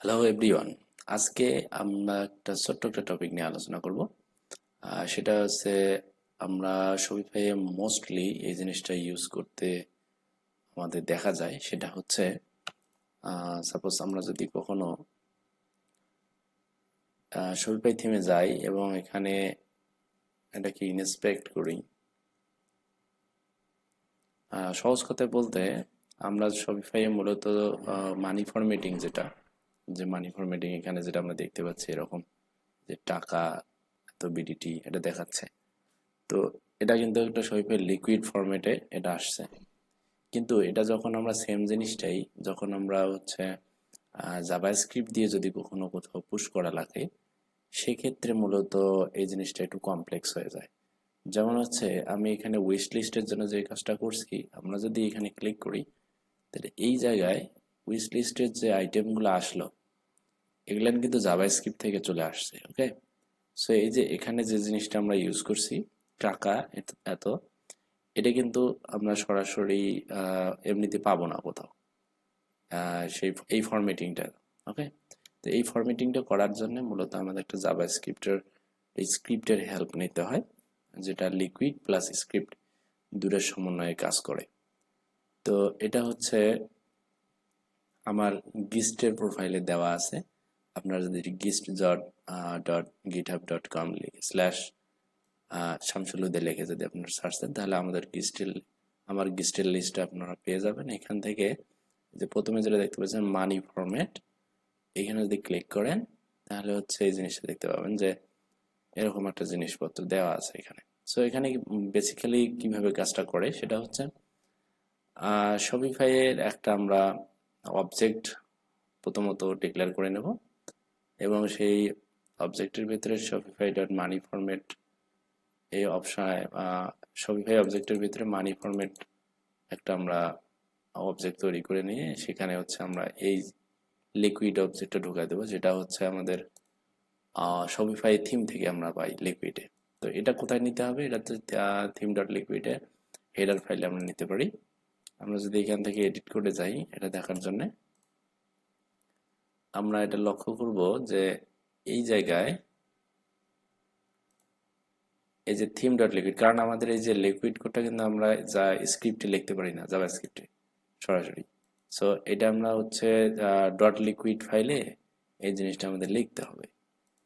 Hello everyone আজকে আমরা একটা ছোট্ট একটা টপিক নিয়ে আলোচনা করব। সেটা হচ্ছে আমরা শপিফাইয়ে মোস্টলি এই জিনিসটা ইউজ করতে আমাদের দেখা যায়। সেটা হচ্ছে সাপোজ আমরা যদি কখনো শপিফাই থিমে যাই এবং এখানে এটাকে ইনস্পেক্ট করি সহজ কথায় বলতে আমরা শপিফাইয়ে মূলত মানি ফরম্যাটিং যেটা যে মানি ফরম্যাটিং এখানে যেটা আমরা দেখতে পাচ্ছি এরকম, যে টাকা, এত বিডিটি এটা দেখাচ্ছে। তো এটা কিন্তু একটা শপিফাই লিকুইড ফরম্যাটে এটা আসছে। কিন্তু এটা যখন আমরা সেম জিনিসটাই, যখন আমরা হচ্ছে জাভা স্ক্রিপ্ট দিয়ে যদি কখনো কোথাও পুশ করা লাগে, সেক্ষেত্রে মূলত এই জিনিসটা একটু কমপ্লেক্স হয়ে যায়। যেমন হচ্ছে, আমি এখানে উইশ লিস্টের জন্য যে কাজটা করছি, আমরা যদি এখানে ক্লিক করি, তাহলে এই জায়গায় উইশ লিস্টের যে আইটেমগুলো আসলো এগুলো কিন্তু জাভা স্ক্রিপ্ট থেকে চলে আসছে ওকে সো এই যে এখানে যে জিনিসটা আমরা ইউজ করছি, টাকা এত- এটা কিন্তু আমরা সরাসরি এমনিতে পাবো না কোথাও সেই, এই ফরম্যাটিংটা ওকে তো এই ফরম্যাটিংটা করার জন্য মূলত আমাদের একটা জাভা স্ক্রিপ্টের এই স্ক্রিপ্টের হেল্প নিতে হয়, যেটা লিকুইড প্লাস স্ক্রিপ্ট দুটোর সমন্বয়ে কাজ করে। তো এটা হচ্ছে আমার গিস্টের প্রোফাইলে দেওয়া আছে। আপনারা যদি gist dot dot GitHub dot com slash শামসুলুদে লিখে যদি আপনারা সার্চ দেন, তাহলে আমাদের গিস্টের আমার গিস্টের লিস্টটা আপনারা পেয়ে যাবেন। এখান থেকে যে প্রথমে যেটা দেখতে পাচ্ছেন মানি ফরম্যাট এখানে যদি ক্লিক করেন, তাহলে হচ্ছে এই জিনিসটা দেখতে পাবেন যে এরকম একটা জিনিসপত্র দেওয়া আছে এখানে। সো এখানে বেসিক্যালি কীভাবে কাজটা করে, সেটা হচ্ছে শপিফাইয়ের একটা আমরা অবজেক্ট প্রথমত ডিক্লেয়ার করে নেব। এবং সেই অবজেক্টের ভিতরে শপিফাই ডট মানি ফরম্যাট এই অপশনে শপিফাই অবজেক্টের ভিতরে মানি ফরম্যাট একটা আমরা অবজেক্ট তৈরি করে নিয়ে সেখানে হচ্ছে আমরা এই লিকুইড অবজেক্টটা ঢুকাই দেবো, যেটা হচ্ছে আমাদের শপিফাই থিম থেকে আমরা পাই লিকুইডে তো এটা কোথায় নিতে হবে? এটা তো থিম ডট লিকুইডে হেডার ফাইলে আমরা নিতে পারি। আমরা যদি এখান থেকে এডিট করে যাই, এটা দেখার জন্য। আমরা এটা লক্ষ্য করব যে এই জায়গায় এই যে থিম ডট লিকুইড কারণ আমাদের এই যে লিকুইড কোডটা কিন্তু আমরা যা স্ক্রিপ্টে লিখতে পারি না জাভা স্ক্রিপ্টে সরাসরি। সো এটা আমরা হচ্ছে ডট লিকুইড ফাইলে এই জিনিসটা আমাদের লিখতে হবে।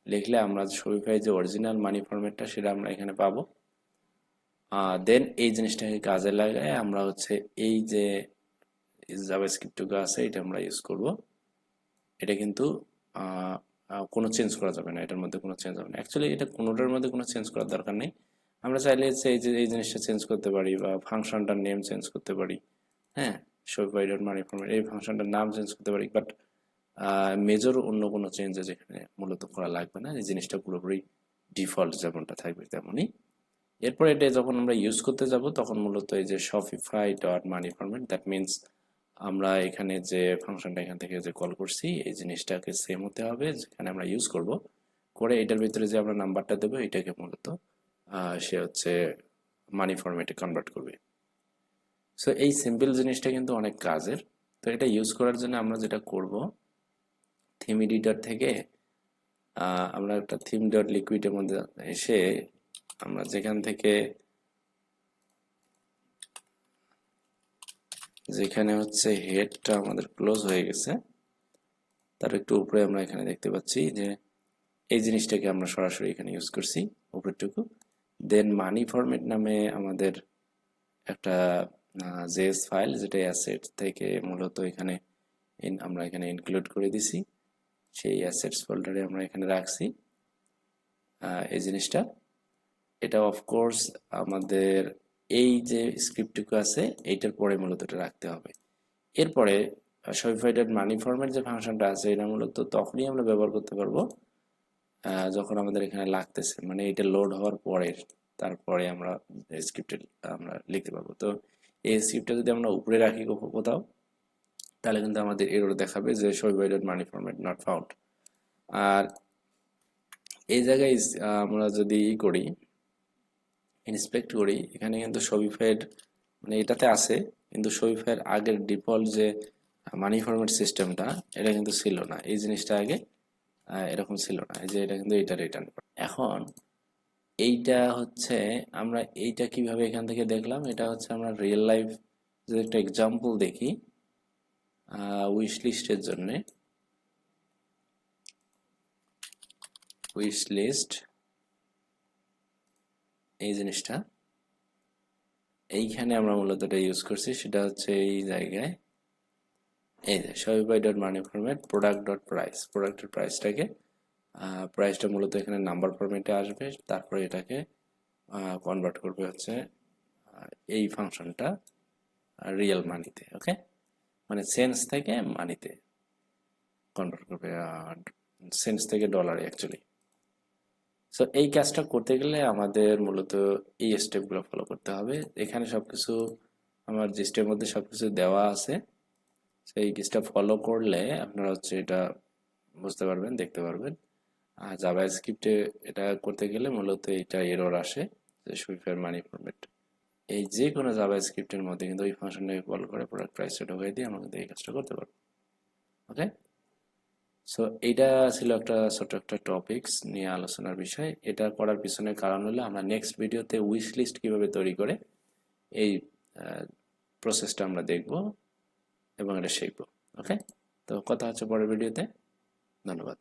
লিখলে আমরা শপিফাই যে অরিজিনাল মানি ফরম্যাটটা সেটা আমরা এখানে পাবো। দেন এই জিনিসটাকে কাজে লাগায় আমরা হচ্ছে এই যে জাভা স্ক্রিপ্টটুকু আছে, এটা আমরা ইউজ করব। এটা কিন্তু কোনো চেঞ্জ করা যাবে না, এটার মধ্যে কোনো চেঞ্জ হবে না। অ্যাকচুয়ালি এটা কোনোটার মধ্যে কোনো চেঞ্জ করার দরকার নেই। আমরা চাইলে এই যে, এই জিনিসটা চেঞ্জ করতে পারি বা ফাংশনটার নেম চেঞ্জ করতে পারি হ্যাঁ? শপিফাই ডট মানি ফরম্যাট এই ফাংশনটার নাম চেঞ্জ করতে পারি বাট মেজর অন্য কোনো চেঞ্জেস এখানে মূলত করা লাগবে না, এই জিনিসটা পুরোপুরি ডিফল্ট যেমনটা থাকবে তেমনই। এরপর এটা যখন আমরা ইউজ করতে যাব, তখন মূলত এই যে Shopify dot money format that means আমরা এখানে যে ফাংশনটা এখান থেকে যে কল করছি, এই জিনিসটাকে সেম হতে হবে, যেখানে আমরা ইউজ করব। করে এটার ভিতরে যে আমরা নাম্বারটা দেবো, এটাকে মূলত সে হচ্ছে মানি ফরম্যাটে কনভার্ট করবে। সো এই সিম্পল জিনিসটা কিন্তু অনেক কাজের। তো এটা ইউজ করার জন্য আমরা যেটা করব থিম এডিটর থেকে আমরা একটা থিম ডট লিকুইডের মধ্যে এসে আমরা যেখান থেকে যেখানে হচ্ছে হেডটা আমাদের ক্লোজ হয়ে গেছে, তার একটু উপরে আমরা এখানে দেখতে পাচ্ছি যে এই জিনিসটাকে আমরা সরাসরি এখানে ইউজ করছি, উপরেরটুকু। দেন মানি ফরম্যাট নামে আমাদের একটা জেএস ফাইল যেটা অ্যাসেট থেকে মূলত এখানে আমরা এখানে ইনক্লুড করে দিছি। সেই অ্যাসেটস ফোল্ডারে আমরা এখানে রাখছি এই জিনিসটা। এটা অফকোর্স আমাদের এই যে স্ক্রিপ্টটুকু আছে, এইটার পরে মূলত এটা রাখতে হবে। এরপরে শপিফাই ডট মানি ফরম্যাট যে ফাংশনটা আছে, এটা মূলত তখনই আমরা ব্যবহার করতে পারব যখন আমাদের এখানে লাগতেছে। মানে এটা লোড হওয়ার পরে তারপরে আমরা স্ক্রিপ্টে, আমরা লিখতে পারব। তো এই স্ক্রিপ্টটা যদি আমরা উপরে রাখি কোথাও, তাহলে কিন্তু আমাদের এরর দেখাবে যে Shopify dot money format not found আর এই জায়গায় আমরা যদি ই করি ইন্সপেক্ট করি এখানে কিন্তু শপিফাইয়ের মানে এটাতে আছে, কিন্তু শপিফাইয়ের আগের ডিফল্ট যে মানি ফরম্যাট সিস্টেমটা এটা কিন্তু ছিল না। এই জিনিসটা আগে এরকম ছিল না। এই যে এটা কিন্তু এটা রিটার্ন এখন, এইটা হচ্ছে, আমরা এইটা কীভাবে এখান থেকে দেখলাম? এটা হচ্ছে আমরা রিয়েল লাইফ যদি একটা এক্সাম্পল দেখি উইশ লিস্টের জন্যে উইশ লিস্ট এই জিনিসটা। এইখানে আমরা মূলত এটা ইউজ করছি সেটা হচ্ছে এই জায়গায়। এই যে Shopify dot money format product dot price প্রোডাক্টের প্রাইসটাকে প্রাইসটা মূলত এখানে নাম্বার ফরম্যাটে আসবে, তারপরে এটাকে কনভার্ট করবে হচ্ছে এই ফাংশনটা রিয়েল মানিতে ওকে মানে সেন্স থেকে মানিতে কনভার্ট করবে সেন্স থেকে ডলারে অ্যাকচুয়ালি সো এই কাজটা করতে গেলে আমাদের মূলত এই স্টেপগুলো ফলো করতে হবে। এখানে সব কিছু আমার জিস্টের মধ্যে সব কিছু দেওয়া আছে। সো এই স্টেপ ফলো করলে আপনারা হচ্ছে এটা বুঝতে পারবেন, দেখতে পারবেন। আর জাভা স্ক্রিপ্টে এটা করতে গেলে মূলত এটা এরর আসে, যে সুইফের মানি ফরম্যাট এই যে কোনো জাভা স্ক্রিপ্টের মধ্যে কিন্তু ওই ফাংশনটাকে কল করে প্রোডাক্ট প্রাইসটা ঢুকিয়ে দিয়ে আমরা কিন্তু এই কাজটা করতে পারব ওকে সো এটা ছিল একটা ছোট একটা টপিকস নিয়ে আলোচনার বিষয়। এটা করার পিছনে কারণ হলো আমরা নেক্সট ভিডিওতে উইশ লিস্ট কীভাবে তৈরি করে এই প্রসেসটা আমরা দেখব এবং এটা শিখব। ওকে তো, কথা হচ্ছে পরের ভিডিওতে ধন্যবাদ।